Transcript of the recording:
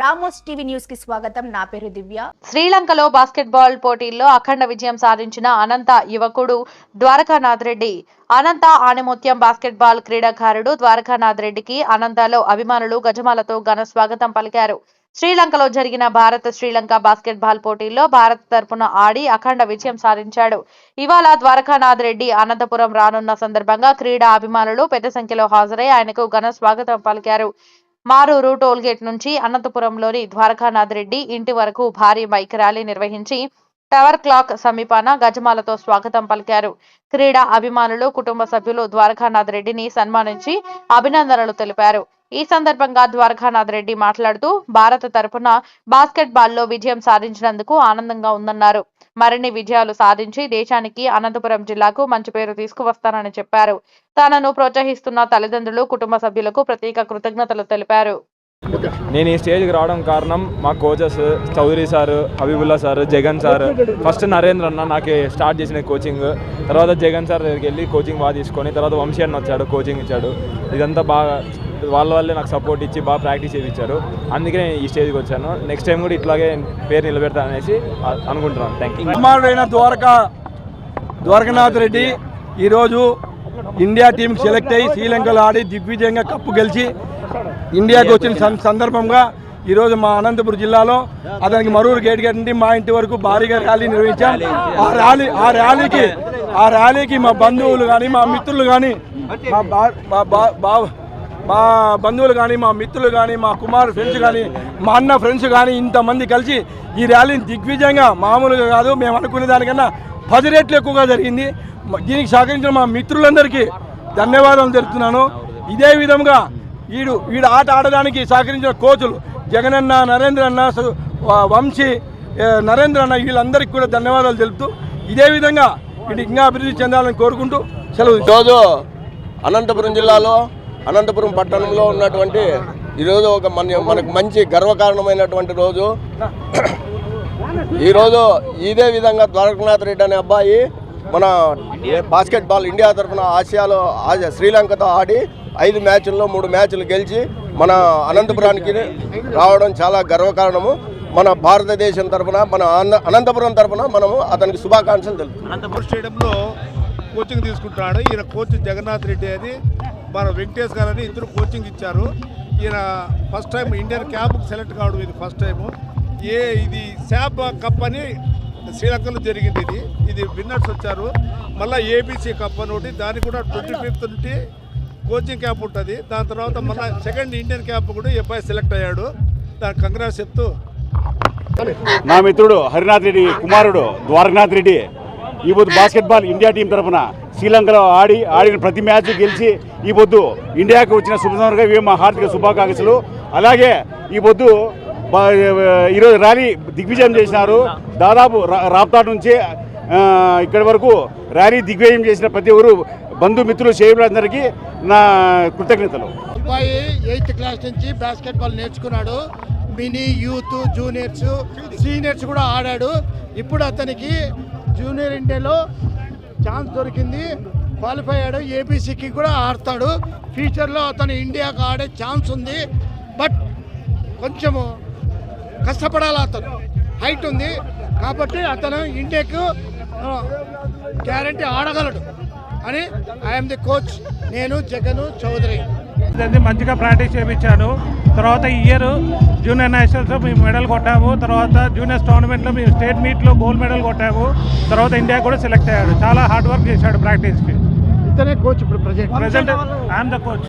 Ramos TV న్యూస్కి స్వాగతం. నా పేరు దివ్య. శ్రీలంకలో బాస్కెట్బాల్ పోటీల్లో అఖండ విజయం సాధించిన అనంత యువకుడు ద్వారకానాథ్ రెడ్డి. అనంత ఆణిముత్యం బాస్కెట్బాల్ క్రీడాకారుడు ద్వారకానాథ్ రెడ్డికి అనంతలో అభిమానులు గజమాలతో ఘన స్వాగతం పలికారు. శ్రీలంకలో జరిగిన భారత్ శ్రీలంక బాస్కెట్బాల్ పోటీల్లో భారత్ తరపున ఆడి అఖండ విజయం సాధించాడు. ఇవాళ ద్వారకానాథ్ రెడ్డి అనంతపురం రానున్న సందర్భంగా క్రీడా అభిమానులు పెద్ద సంఖ్యలో హాజరై ఆయనకు ఘన స్వాగతం పలికారు. మారూరు టోల్గేట్ నుంచి అనంతపురంలోని ద్వారకానాథ్ రెడ్డి ఇంటి వరకు భారీ బైక్ ర్యాలీ నిర్వహించి టవర్ క్లాక్ సమీపాన గజమాలతో స్వాగతం పలికారు. క్రీడా అభిమానులు కుటుంబ సభ్యులు ద్వారకానాథ్ రెడ్డిని సన్మానించి అభినందనలు తెలిపారు. ఈ సందర్భంగా ద్వారకానాథ్ రెడ్డి మాట్లాడుతూ భారత తరపున బాస్కెట్ బాల్లో విజయం సాధించినందుకు ఆనందంగా ఉందన్నారు. మరిన్ని విజయాలు సాధించి దేశానికి అనంతపురం జిల్లాకు మంచి పేరు తీసుకువస్తానని చెప్పారు. తనను ప్రోత్సహిస్తున్న తల్లిదండ్రులు కుటుంబ సభ్యులకు ప్రత్యేక కృతజ్ఞతలు తెలిపారు. నేను ఈ స్టేజ్కి రావడం కారణం మా coaches Chowdary sir Habibullah sir Jagan sir. First Narendra అన్న నాకు స్టార్ట్ చేసిన కోచింగ్. తర్వాత జగన్ సార్ దగ్గరికి వెళ్ళి కోచింగ్ బాగా తీసుకొని తర్వాత వంశీ అన్న వచ్చాడు కోచింగ్ ఇచ్చాడు. ఇదంతా బాగా వాళ్ళ వల్లే నాకు సపోర్ట్ ఇచ్చి బాగా ప్రాక్టీస్ చేయించారు అందుకే నేను ఈ స్టేజ్కి వచ్చాను. నెక్స్ట్ టైం కూడా ఇట్లాగే పేరు నిలబెడతాననేసి అనేసి అనుకుంటున్నాను. థ్యాంక్ యూ కుమారుడైన ద్వారకా ద్వారకనాథ్ రెడ్డి ఈరోజు ఇండియా టీంకి సెలెక్ట్ అయ్యి శ్రీలంకలో ఆడి దిగ్విజయంగా కప్పు గెలిచి ఇండియాకి వచ్చిన సందర్భంగా ఈరోజు మా అనంతపురం జిల్లాలో అతనికి మరూరు గేట్ గేట్ నుండి మా ఇంటి వరకు భారీగా ర్యాలీ నిర్వహించాం. ఆ ర్యాలీ ఆ ర్యాలీకి ఆ ర్యాలీకి మా బంధువులు కానీ మా మిత్రులు కానీ మా బా- మా బంధువులు కానీ మా మిత్రులు కానీ మా కుమార్ ఫ్రెండ్స్ కానీ మా అన్న ఫ్రెండ్స్ కానీ ఇంతమంది కలిసి ఈ ర్యాలీని దిగ్విజయంగా మామూలుగా కాదు మేము అనుకునే దానికన్నా పది రెట్లు ఎక్కువగా జరిగింది. దీనికి సహకరించిన మా మిత్రులందరికీ ధన్యవాదాలు తెలుపుతున్నాను. ఇదే విధంగా వీడు వీడు ఆట ఆడడానికి సహకరించిన కోచులు జగనన్న నరేంద్ర అన్న వంశీ నరేంద్ర అన్న వీళ్ళందరికీ కూడా ధన్యవాదాలు తెలుపుతూ ఇదే విధంగా వీడు ఇంకా అభివృద్ధి చెందాలని కోరుకుంటూ సెలవు ఈరోజు అనంతపురం జిల్లాలో అనంతపురం పట్టణంలో ఉన్నటువంటి ఈరోజు ఒక మన మనకు మంచి గర్వకారణమైనటువంటి రోజు. ఈరోజు ఇదే విధంగా ద్వారకనాథ్ రెడ్డి అనే అబ్బాయి మన బాస్కెట్బాల్ ఇండియా తరఫున ఆసియాలో ఆసియా శ్రీలంకతో ఆడి ఐదు మ్యాచ్ల్లో మూడు మ్యాచ్లు గెలిచి మన అనంతపురానికి రావడం చాలా గర్వకారణము. మన భారతదేశం తరఫున మన అన- అనంతపురం తరఫున మనము అతనికి శుభాకాంక్షలు తెలుపు అనంతపురం స్టేడియంలో కోచింగ్ తీసుకుంటున్నాడు. ఈయన కోచ్ జగన్నాథ్ రెడ్డి అని. మన వెంకటేష్ గారు అని ఇద్దరు కోచింగ్ ఇచ్చారు. ఈయన ఫస్ట్ టైం ఇండియన్ క్యాప్కి సెలెక్ట్ కావడం ఇది ఫస్ట్ టైము ఏ ఇది శాప్ కప్ అని శ్రీలంకలో జరిగింది ఇది. ఇది విన్నర్స్ వచ్చారు. మళ్ళీ ఏబీసీ కప్ అని ఒకటి. దానికి కూడా ట్వంటీ ఫిఫ్త్ నుండి కోచింగ్ క్యాంప్ ఉంటుంది. దాని తర్వాత మళ్ళీ సెకండ్ ఇండియన్ క్యాంప్ కూడా ఈ అబ్బాయి సెలెక్ట్ అయ్యాడు. దానికి కంగ్రాస్ చెప్తూ నా మిత్రుడు హరినాథ్ రెడ్డి కుమారుడు ద్వారకనాథ్ రెడ్డి. ఈ పొద్దు బాస్కెట్బాల్ ఇండియా టీం తరఫున శ్రీలంకలో ఆడి ఆడిన ప్రతి మ్యాచ్ గెలిచి ఈ పొద్దు ఇండియాకు వచ్చిన శుభసందర్భంగా ఇవి మా హార్దిక శుభాకాంక్షలు. అలాగే ఈ పొద్దు ఈరోజు ర్యాలీ దిగ్విజయం చేసినారు. దాదాపు రా- రాప్తాడ్ నుంచి ఇక్కడి వరకు ర్యాలీ దిగ్విజయం చేసిన ప్రతి ఒక్కరు బంధుమిత్రులు చేయడందరికీ నా కృతజ్ఞతలు. అబ్బాయి ఎయిత్ క్లాస్ నుంచి బాస్కెట్బాల్ నేర్చుకున్నాడు. మినీ యూత్ జూనియర్స్ సీనియర్స్ కూడా ఆడాడు. ఇప్పుడు అతనికి జూనియర్ ఇండియాలో ఛాన్స్ దొరికింది. క్వాలిఫై అయ్యాడు. ఏబీసీకి కూడా ఆడతాడు. ఫ్యూచర్లో అతను ఇండియాకు ఆడే ఛాన్స్ ఉంది. బట్ కొంచెము కష్టపడాలి అతను. హైట్ ఉంది. కాబట్టి అతను ఇండియాకు గ్యారంటీ ఆడగలడు. అని ఐఎమ్ ది కోచ్. నేను జగన్ చౌదరి. అది మంచిగా ప్రాక్టీస్ చేయించాను తర్వాత ఈ ఇయర్ జూనియర్ నేషనల్స్లో మేము మెడల్ కొట్టాము. తర్వాత జూనియర్స్ టోర్నమెంట్లో మేము స్టేట్ మీట్లో గోల్డ్ మెడల్ కొట్టాము. తర్వాత ఇండియా కూడా సెలెక్ట్ అయ్యాడు. చాలా హార్డ్ వర్క్ చేశాడు ప్రాక్టీస్కి. ఇతనే కోచ్ ఇప్పుడు present. Present I'm the coach